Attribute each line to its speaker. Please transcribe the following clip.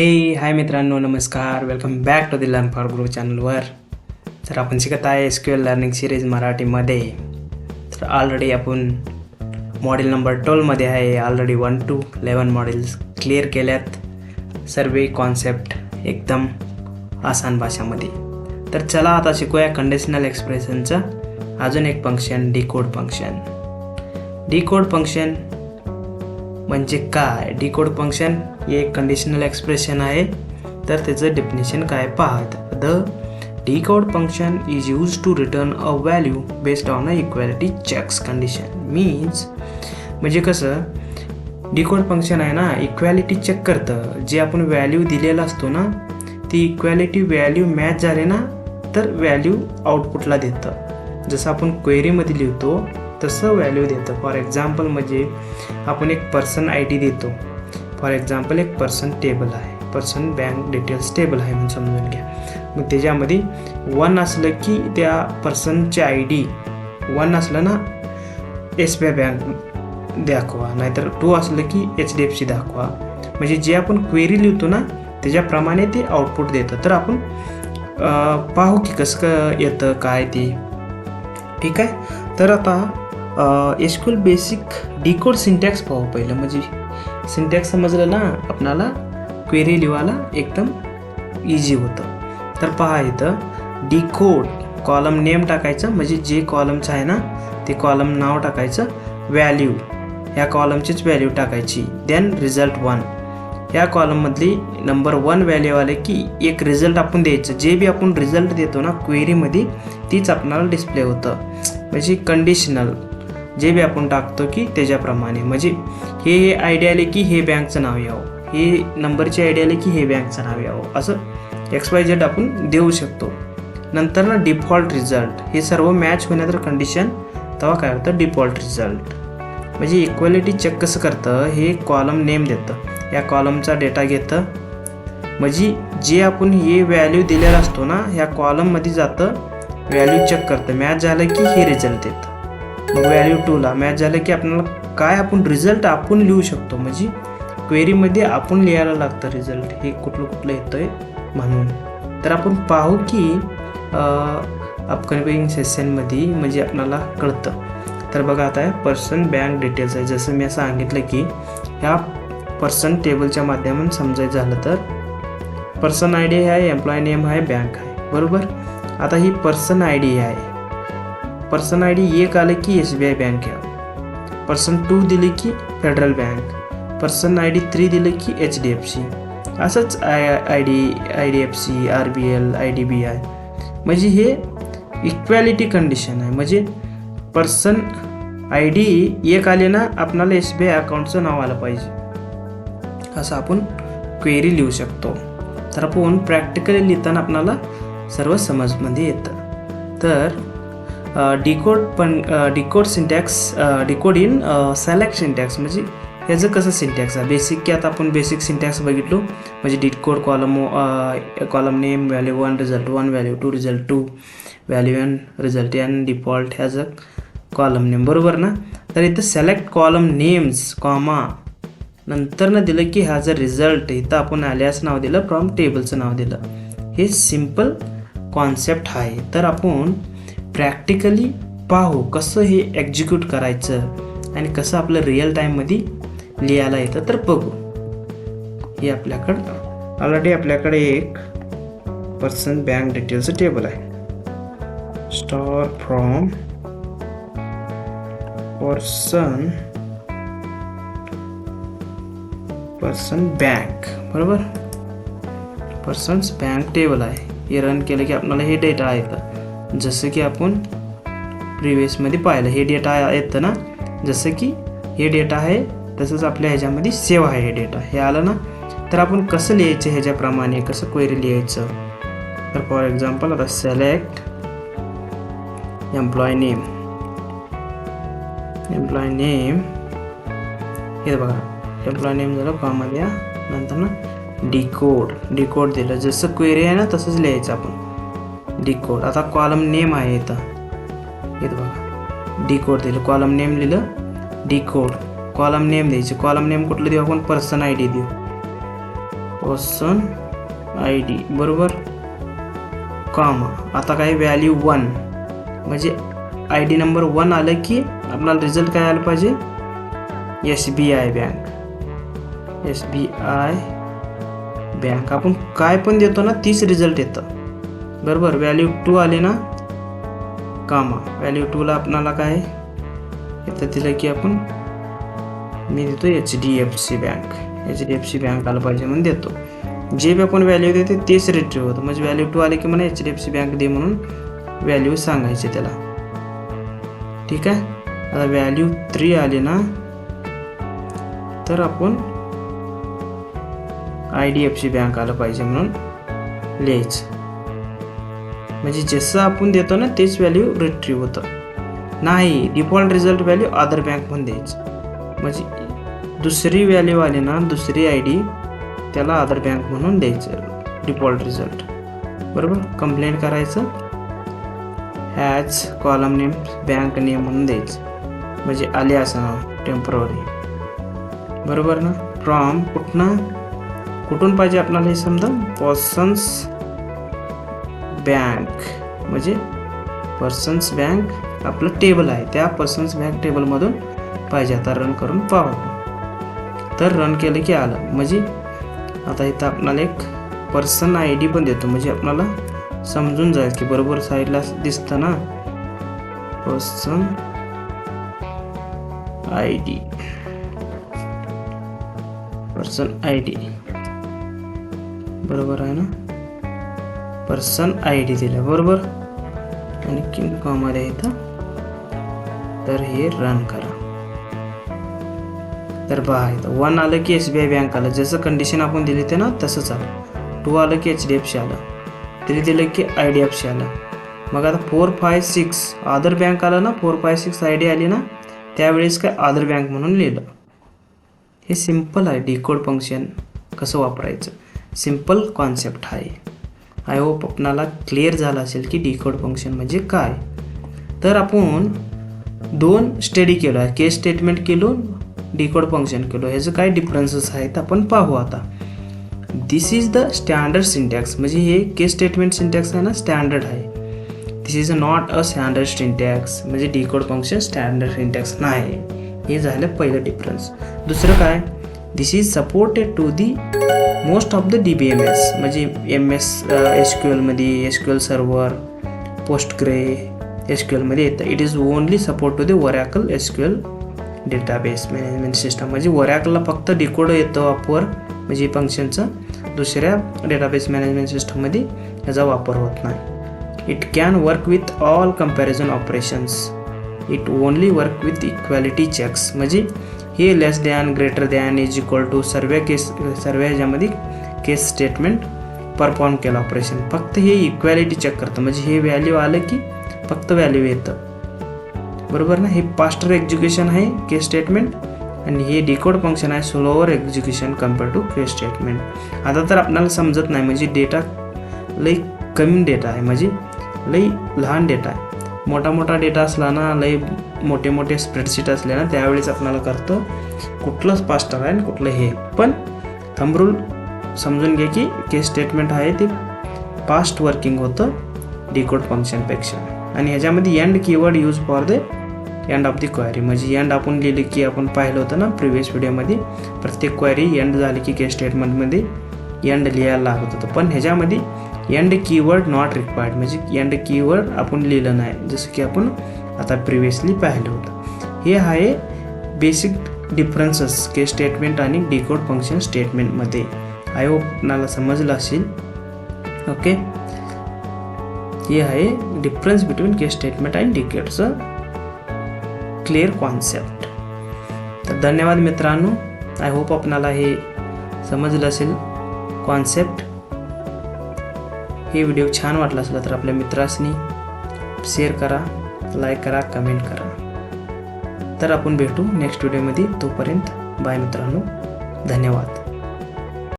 Speaker 1: हे हाय मित्रांनो नमस्कार. Welcome back to the learn for grow चॅनलवर तर आपण शिकत आहे S Q L learning series मराठीमध्ये. तर ऑलरेडी आपण मॉडेल नंबर ट्वेल्वमध्ये आहे. Already one two eleven models clear केल्यात. सर्व कॉन्सेप्ट एकदम आसान भाषामध्ये. तर चला आता शिकूया कंडिशनल एक्सप्रेशनचं अजून एक function decode function decode function म्हणजे काय? डिकोड फंक्शन हे एक कंडिशनल एक्सप्रेशन आहे. तर त्याचं डेफिनेशन काय? पाहत. The decode function is use to return a value based on a equality checks condition means म्हणजे कसं? डिकोड फंक्शन आहे ना इक्वॅलिटी चेक करतं. जे आपण व्हॅल्यू दिलेला असतो ना ती इक्वॅलिटी व्हॅल्यू मॅच झाले ना तर व्हॅल्यू आउटपुटला देतं. जसं आपण क्वेरीमध्ये लिहितो तसं व्हॅल्यू देतं. फॉर एक्झाम्पल म्हणजे आपण एक पर्सन आय डी देतो. फॉर एक्झाम्पल एक पर्सन टेबल आहे. पर्सन बँक डिटेल्स टेबल आहे म्हणून समजून घ्या. मग त्याच्यामध्ये वन असलं की त्या पर्सनचे आय डी वन असलं ना एस बी आय बँक दाखवा. नाहीतर टू असलं की एच डी एफ सी दाखवा. म्हणजे जे आपण क्वेरी लिहितो ना त्याच्याप्रमाणे ते आउटपुट देतं. तर आपण पाहू की कसं क- येतं काय ते. ठीक आहे? तर आता एसक्यूल बेसिक डिकोड सिंटॅक्स पाहू पहिलं. म्हणजे सिंटॅक्स समजलं ना आपणाला क्वेरी लिवायला एकदम इझी होतं. तर पहा इथं डिकोड कॉलम नेम टाकायचं. म्हणजे जे कॉलमचं आहे ना ते कॉलम नाव टाकायचं. व्हॅल्यू ह्या कॉलमचीच व्हॅल्यू टाकायची. देन रिझल्ट वन या कॉलममधली नंबर वन व्हॅल्यू आले की एक रिझल्ट आपण द्यायचं. जे बी आपण रिझल्ट देतो ना क्वेरीमध्ये तीच आपणाला डिस्प्ले होतं. म्हणजे कंडिशनल जे बी आपण टाकतो की त्याच्याप्रमाणे. म्हणजे हे हे आयडिया आले की हे बँकचं नाव यावं. हे नंबरची आयडिया आले की हे बँकचं नाव यावं. असं एक्स वाय झेड आपण देऊ शकतो. नंतर ना डिफॉल्ट रिझल्ट हे सर्व मॅच होण्याचं कंडिशन तेव्हा काय होतं? डिफॉल्ट रिझल्ट म्हणजे इक्वॅलिटी चेक कसं करतं? हे कॉलम नेम देतं. या कॉलमचा डेटा घेतं. म्हणजे जे आपण हे व्हॅल्यू दिलेला असतो ना ह्या कॉलममध्ये जातं व्हॅल्यू चेक करतं. मॅच झालं की हे रिझल्ट येतं व्हॅल्यू टूला मॅच झालं की आपल्याला काय आपण रिझल्ट आपण लिहू शकतो. म्हणजे क्वेरीमध्ये आपण लिहायला लागतं रिझल्ट हे कुठलं कुठलं येतं आहे म्हणून. तर आपण पाहू की अपकमिंग सेशनमध्ये म्हणजे आपल्याला कळतं. तर बघा आता पर्सन बँक डिटेल्स आहे. जसं मी सांगितलं की ह्या पर्सन टेबलच्या माध्यमातून समजायचं झालं तर पर्सन आय डी आहे एम्प्लॉय नेम आहे बँक आहे. बरोबर? आता ही पर्सन आय डी आहे. पर्सन आय डी एक आलं की एस बी आय बँक आहे पर्सन टू दिली की federal bank. Person I D three दिलं की एच डी एफ सी असंच I I D I D F C R B L I D B I म्हणजे हे इक्वॅलिटी कंडिशन आहे. म्हणजे पर्सन आय डी एक आले ना आपणाला एस बी आय अकाउंटचं नाव आलं पाहिजे. असं आपण क्वेरी लिहू शकतो. तर आपण प्रॅक्टिकली लिहिताना आपणाला सर्व समजमध्ये येतं. तर डिकोड पण decode syntax decode in select syntax म्हणजे ह्याचं कसं सिंटॅक्स आहे? बेसिक की आता आपण बेसिक सिंटॅक्स बघितलो. म्हणजे decode column column name value one result one value two result two value N result N default ह्याचं कॉलम नेम बरोबर ना? तर इथं सिलेक्ट कॉलम नेम्स कॉमा नंतर ना दिलं की ह्याज अ रिझल्ट इथं आपण आल्यास नाव दिलं फ्रॉम टेबलचं नाव दिलं. हे सिंपल कॉन्सेप्ट आहे. तर आपण प्रॅक्टिकली पाहू कसं हे एक्झिक्यूट करायचं आणि कसं आपलं रिअल टाईममध्ये लिहायला येतं तर बघू. हे आपल्याकडं ऑलरेडी आपल्याकडे एक पर्सन बँक डिटेल्सचं टेबल आहे. Star from person person bank बरोबर? पर्सन्स बँक टेबल आहे. हे रन केलं की आपल्याला हे डेटा येतं. जसं की आपण प्रिव्हियसमध्ये पाहिलं हे डेटा येतं ना? जसं की हे डेटा आहे तसंच आपल्या ह्याच्यामध्ये सेव्ह आहे हे डेटा हे आलं ना? तर आपण कसं लिहायचं ह्याच्याप्रमाणे? कसं क्वेरी लिहायचं? तर फॉर एक्झाम्पल आता select employ name employ name हे बघा. एम्प्लॉय नेम झालं कॉमा द्या नंतर ना डिकोड डिकोड दिलं. जसं क्वेरी आहे ना तसंच लिहायचं आपण. डिकोड आता कॉलम नेम हे बघा डिकोड दिलं कॉलम नेम लिहिलं डिकोड कॉलम नेम द्यायचे कॉलम नेम कुठलं देऊ पर्सन आय डी देऊ पर्सन आय डी बरोबर? कॉमा आता काय व्हॅल्यू वन म्हणजे आय डी नंबर वन आलं की आपल्याला रिझल्ट काय आलं पाहिजे S B I bank S B I bank आपण काय पण देतो ना तीच रिझल्ट येतं। बरोबर व्हॅल्यू टू आले ना? कामा. व्हॅल्यू टूला आपणाला काय? इथं दिलं की आपण मी देतो H D F C bank H D F C bank आलं पाहिजे म्हणून देतो. जे बी आपण व्हॅल्यू देते तेच रेट होतं. म्हणजे व्हॅल्यू टू आले की मला H D F C bank दे म्हणून व्हॅल्यू सांगायचे त्याला. ठीक आहे? आता व्हॅल्यू थ्री आले ना? तर आपण I D F C bank आलं पाहिजे म्हणून लिहायचं. म्हणजे जसं आपण देतो ना तेच व्हॅल्यू रिट्रीव होतं. नाही default result value other bank म्हणून द्यायचं. म्हणजे दुसरी व्हॅल्यू आली ना दुसरी आय डी त्याला अदर बँक म्हणून द्यायचं. डिफॉल्ट रिझल्ट बरोबर? कंप्लेंट करायचं. Each column name bank name म्हणून द्यायचं. म्हणजे आले असं नाव टेंपररी बरोबर ना? फ्रॉम कुठनं? कुठून पाहिजे आपल्याला हे समजा? Persons bank. म्हणजे पर्सन्स बँक आपलं टेबल आहे. त्या पर्सन्स बँक टेबलमधून पाहिजे आता रन करून पाहू. तर रन केलं की आलं. म्हणजे आता इथं आपणाला एक पर्सन आय डी पण देतो. म्हणजे आपल्याला समजून जाईल की बरोबर साईडला दिसतं ना. Person I D person I D बरोबर आहे ना? पर्सन आय डी दिला बरोबर? आणि किंग कॉमध्ये इथं. तर हे रन करा. तर पहा इथं वन आलं की एस बी आय बँक आलं. जसं कंडिशन आपण दिली ते ना तसंच आलं. टू आलं की एच डी एफ सी आलं. थ्री दिलं की आय डी एफ सी आलं. मग आता four five six other bank आलं ना four five six I D आली ना त्यावेळेस काय आदर बँक म्हणून लिहिलं. हे सिंपल आहे डिकोड फंक्शन कसं वापरायचं? सिंपल कॉन्सेप्ट आहे. आय होप आपणाला क्लिअर झालं असेल की डिकोड फंक्शन म्हणजे काय. तर आपण दोन स्टडी केलो आहे. केस स्टेटमेंट केलो डिकोड फंक्शन केलो. ह्याचं काय डिफरन्सेस आहेत आपण पाहू आता. This is the standard syntax म्हणजे हे केस स्टेटमेंट सिंटॅक्स आहे ना स्टँडर्ड आहे. This is not a standard syntax म्हणजे डिकोड फंक्शन स्टँडर्ड सिंटॅक्स नाही. हे झालं पहिलं डिफरन्स दुसरं काय? This is supported to the most of the D B M S म्हणजे एम एस एस क्यू एलमध्ये S Q L server Postgre S Q एलमध्ये येतं. It is only support to the Oracle S Q L database management system म्हणजे वरॅकलला फक्त decode येतं वापर म्हणजे फंक्शनचं दुसऱ्या डेटाबेस मॅनेजमेंट सिस्टममध्ये याचा वापर होत नाही. It can work with all comparison operations it only work with equality checks म्हणजे हे less than greater than is equal to सर्व केस सर्व ह्याच्यामध्ये केस स्टेटमेंट परफॉर्म केलं ऑपरेशन फक्त हे इक्वॅलिटी चेक करतं. म्हणजे हे व्हॅल्यू आलं की फक्त व्हॅल्यू येतं. बरोबर ना? हे फास्टर एक्झिक्युशन आहे केस स्टेटमेंट आणि हे डिकोड फंक्शन आहे slower execution compare to case statement आता तर आपल्याला समजत नाही. म्हणजे डेटा लई कमी डेटा आहे. म्हणजे लई लहान डेटा आहे. मोठा मोठा डेटा असला ना लई मोठे मोठे स्प्रेडशीट असले ना त्यावेळेस आपल्याला करतो कुठलंच पास्टर आहे आणि कुठलं हे. पण थंबरूल समजून घ्या की केस स्टेटमेंट आहे ते फास्ट वर्किंग होतं डिकोड फंक्शनपेक्षा आणि ह्याच्यामध्ये end keyword use for the end of the query म्हणजे एंड आपण लिहिले की आपण पाहिलं होतं ना प्रिव्हियस व्हिडिओमध्ये प्रत्येक क्वायरी एंड झाली की केस स्टेटमेंटमध्ये एंड लिहायला लागत होतं. पण ह्याच्यामध्ये एंड कीवर्ड नॉट रिक्वायर्ड म्हणजे एंड कीवर्ड आपण लिहिलं नाही. जसं की आपण आता प्रिव्हियसली पाहिलं होतं. हे आहे बेसिक डिफरन्सेस के स्टेटमेंट आणि डिकोड फंक्शन स्टेटमेंटमध्ये आय होप आपणाला समजलं असेल. ओके हे आहे डिफरन्स बिटवीन के स्टेटमेंट आणि डिकेडचं क्लिअर कॉन्सेप्ट तर धन्यवाद मित्रांनो. आय होप आपणाला हे समजलं असेल. कॉन्सेप्ट हे व्हिडिओ छान वाटला असला तर आपल्या मित्रासनी शेअर करा लाईक करा कमेंट करा. तर आपण भेटू नेक्स्ट व्हिडिओमध्ये तोपर्यंत बाय मित्रांनो. धन्यवाद.